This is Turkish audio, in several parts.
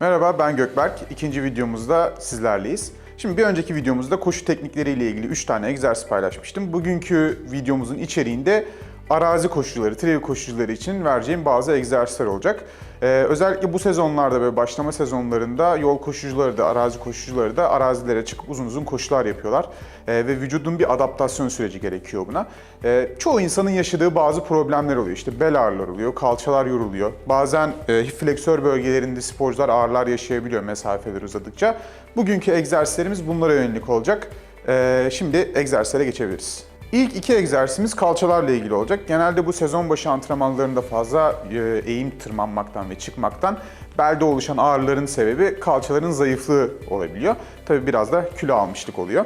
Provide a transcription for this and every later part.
Merhaba ben Gökberk. İkinci videomuzda sizlerleyiz. Şimdi bir önceki videomuzda koşu teknikleriyle ilgili 3 tane egzersiz paylaşmıştım. Bugünkü videomuzun içeriğinde arazi koşucuları, trail koşucuları için vereceğim bazı egzersizler olacak. Ee, özellikle bu sezonlarda ve başlama sezonlarında yol koşucuları da, arazi koşucuları da arazilere çıkıp uzun uzun koşular yapıyorlar. Ee, ve vücudun bir adaptasyon süreci gerekiyor buna. Ee, çoğu insanın yaşadığı bazı problemler oluyor. İşte bel ağrıları oluyor, kalçalar yoruluyor. Bazen e, hip fleksör bölgelerinde sporcular ağrılar yaşayabiliyor mesafeler uzadıkça. Bugünkü egzersizlerimiz bunlara yönelik olacak. Ee, şimdi egzersizlere geçebiliriz. İlk iki egzersizimiz kalçalarla ilgili olacak. Genelde bu sezon başı antrenmanlarında fazla e, eğim tırmanmaktan ve çıkmaktan belde oluşan ağrıların sebebi kalçaların zayıflığı olabiliyor. Tabi biraz da kilo almışlık oluyor.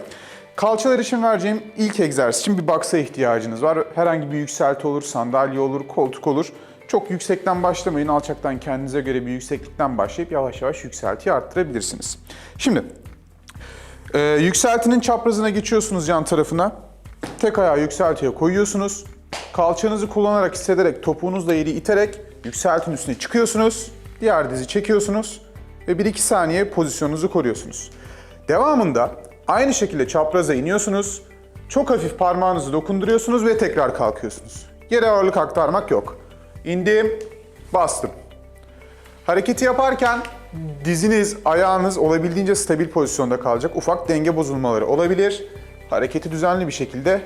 Kalçalar için vereceğim ilk egzersiz için bir box'a ihtiyacınız var. Herhangi bir yükselti olur, sandalye olur, koltuk olur. Çok yüksekten başlamayın, alçaktan kendinize göre bir yükseklikten başlayıp yavaş yavaş yükseltiyi arttırabilirsiniz. Şimdi ee, yükseltinin çaprazına geçiyorsunuz yan tarafına. Tek ayağı yükseltiye koyuyorsunuz. Kalçanızı kullanarak hissederek topuğunuzla yeri iterek yükseltin üstüne çıkıyorsunuz. Diğer dizi çekiyorsunuz ve 1-2 saniye pozisyonunuzu koruyorsunuz. Devamında aynı şekilde çapraza iniyorsunuz. Çok hafif parmağınızı dokunduruyorsunuz ve tekrar kalkıyorsunuz. Yere ağırlık aktarmak yok. İndim, bastım. Hareketi yaparken diziniz, ayağınız olabildiğince stabil pozisyonda kalacak. Ufak denge bozulmaları olabilir. Hareketi düzenli bir şekilde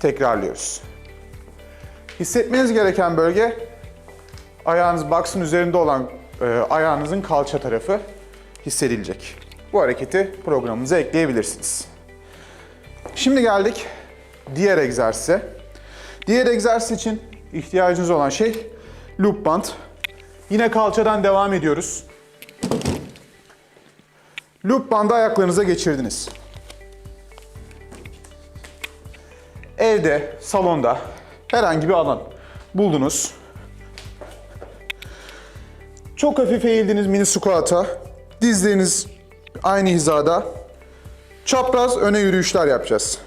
tekrarlıyoruz. Hissetmeniz gereken bölge ayağınız box'ın üzerinde olan e, ayağınızın kalça tarafı hissedilecek. Bu hareketi programımıza ekleyebilirsiniz. Şimdi geldik diğer egzersize. Diğer egzersiz için ihtiyacınız olan şey loop band. Yine kalçadan devam ediyoruz. Loop bandı ayaklarınıza geçirdiniz. Evde, salonda, herhangi bir alan buldunuz. Çok hafif eğildiniz mini squat'a. Dizleriniz aynı hizada. Çapraz öne yürüyüşler yapacağız.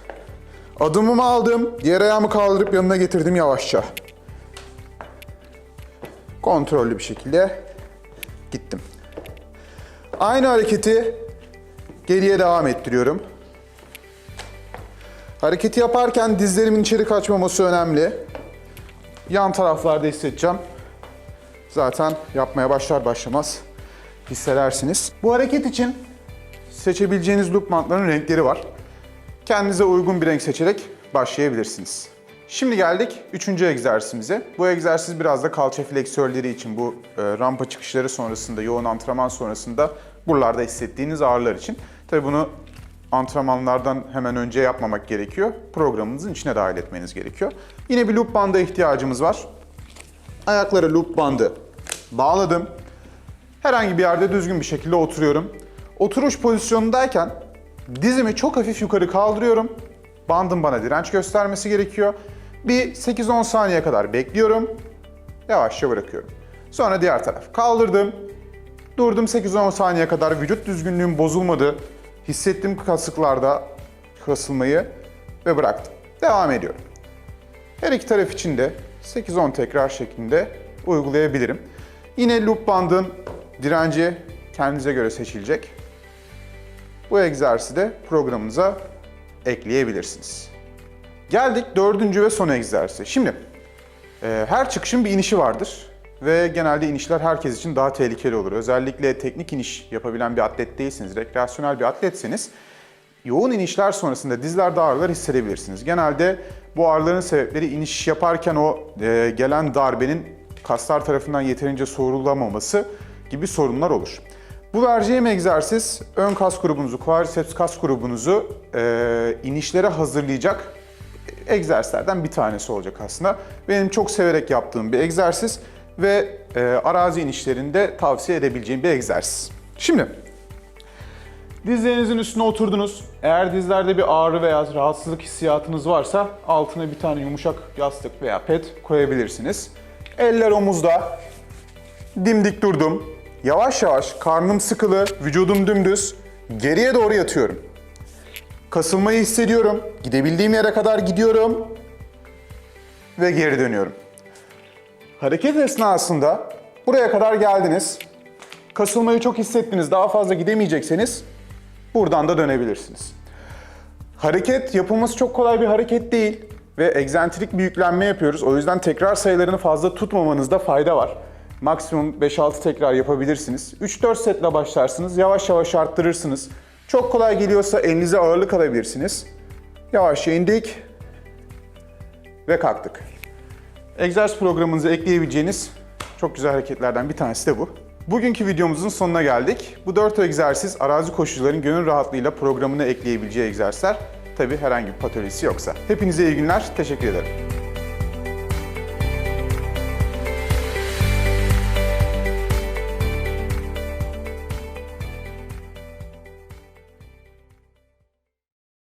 Adımımı aldım, diğer ayağımı kaldırıp yanına getirdim yavaşça. Kontrollü bir şekilde gittim. Aynı hareketi geriye devam ettiriyorum. Hareketi yaparken dizlerimin içeri kaçmaması önemli. Yan taraflarda hissedeceğim. Zaten yapmaya başlar başlamaz hissedersiniz. Bu hareket için seçebileceğiniz loop bantların renkleri var. Kendinize uygun bir renk seçerek başlayabilirsiniz. Şimdi geldik üçüncü egzersizimize. Bu egzersiz biraz da kalça fleksörleri için bu e, rampa çıkışları sonrasında, yoğun antrenman sonrasında buralarda hissettiğiniz ağrılar için. Tabii bunu antrenmanlardan hemen önce yapmamak gerekiyor. Programınızın içine dahil etmeniz gerekiyor. Yine bir loop banda ihtiyacımız var. Ayaklara loop bandı bağladım. Herhangi bir yerde düzgün bir şekilde oturuyorum. Oturuş pozisyonundayken dizimi çok hafif yukarı kaldırıyorum. Bandın bana direnç göstermesi gerekiyor. Bir 8-10 saniye kadar bekliyorum. Yavaşça bırakıyorum. Sonra diğer taraf. Kaldırdım. Durdum 8-10 saniye kadar vücut düzgünlüğüm bozulmadı. Hissettim kasıklarda kasılmayı ve bıraktım. Devam ediyorum. Her iki taraf için de 8-10 tekrar şeklinde uygulayabilirim. Yine loop bandın direnci kendinize göre seçilecek. Bu egzersizi de programınıza ekleyebilirsiniz. Geldik dördüncü ve son egzersize. Şimdi e, her çıkışın bir inişi vardır ve genelde inişler herkes için daha tehlikeli olur. Özellikle teknik iniş yapabilen bir atlet değilseniz, rekreasyonel bir atletseniz yoğun inişler sonrasında dizlerde ağrılar hissedebilirsiniz. Genelde bu ağrıların sebepleri iniş yaparken o e, gelen darbenin kaslar tarafından yeterince soğurulamaması gibi sorunlar olur. Bu vereceğim egzersiz ön kas grubunuzu, quadriceps kas grubunuzu e, inişlere hazırlayacak egzersizlerden bir tanesi olacak aslında. Benim çok severek yaptığım bir egzersiz ve e, arazi inişlerinde tavsiye edebileceğim bir egzersiz. Şimdi dizlerinizin üstüne oturdunuz. Eğer dizlerde bir ağrı veya rahatsızlık hissiyatınız varsa altına bir tane yumuşak yastık veya pet koyabilirsiniz. Eller omuzda. Dimdik durdum. Yavaş yavaş karnım sıkılı, vücudum dümdüz. Geriye doğru yatıyorum. Kasılmayı hissediyorum. Gidebildiğim yere kadar gidiyorum. Ve geri dönüyorum. Hareket esnasında buraya kadar geldiniz. Kasılmayı çok hissettiniz. Daha fazla gidemeyecekseniz buradan da dönebilirsiniz. Hareket yapılması çok kolay bir hareket değil ve egzantrik bir yüklenme yapıyoruz. O yüzden tekrar sayılarını fazla tutmamanızda fayda var. Maksimum 5-6 tekrar yapabilirsiniz. 3-4 setle başlarsınız, yavaş yavaş arttırırsınız. Çok kolay geliyorsa elinize ağırlık alabilirsiniz. Yavaşça indik ve kalktık. Egzersiz programınıza ekleyebileceğiniz çok güzel hareketlerden bir tanesi de bu. Bugünkü videomuzun sonuna geldik. Bu 4 egzersiz arazi koşucuların gönül rahatlığıyla programına ekleyebileceği egzersizler. Tabi herhangi bir patolojisi yoksa. Hepinize iyi günler, teşekkür ederim.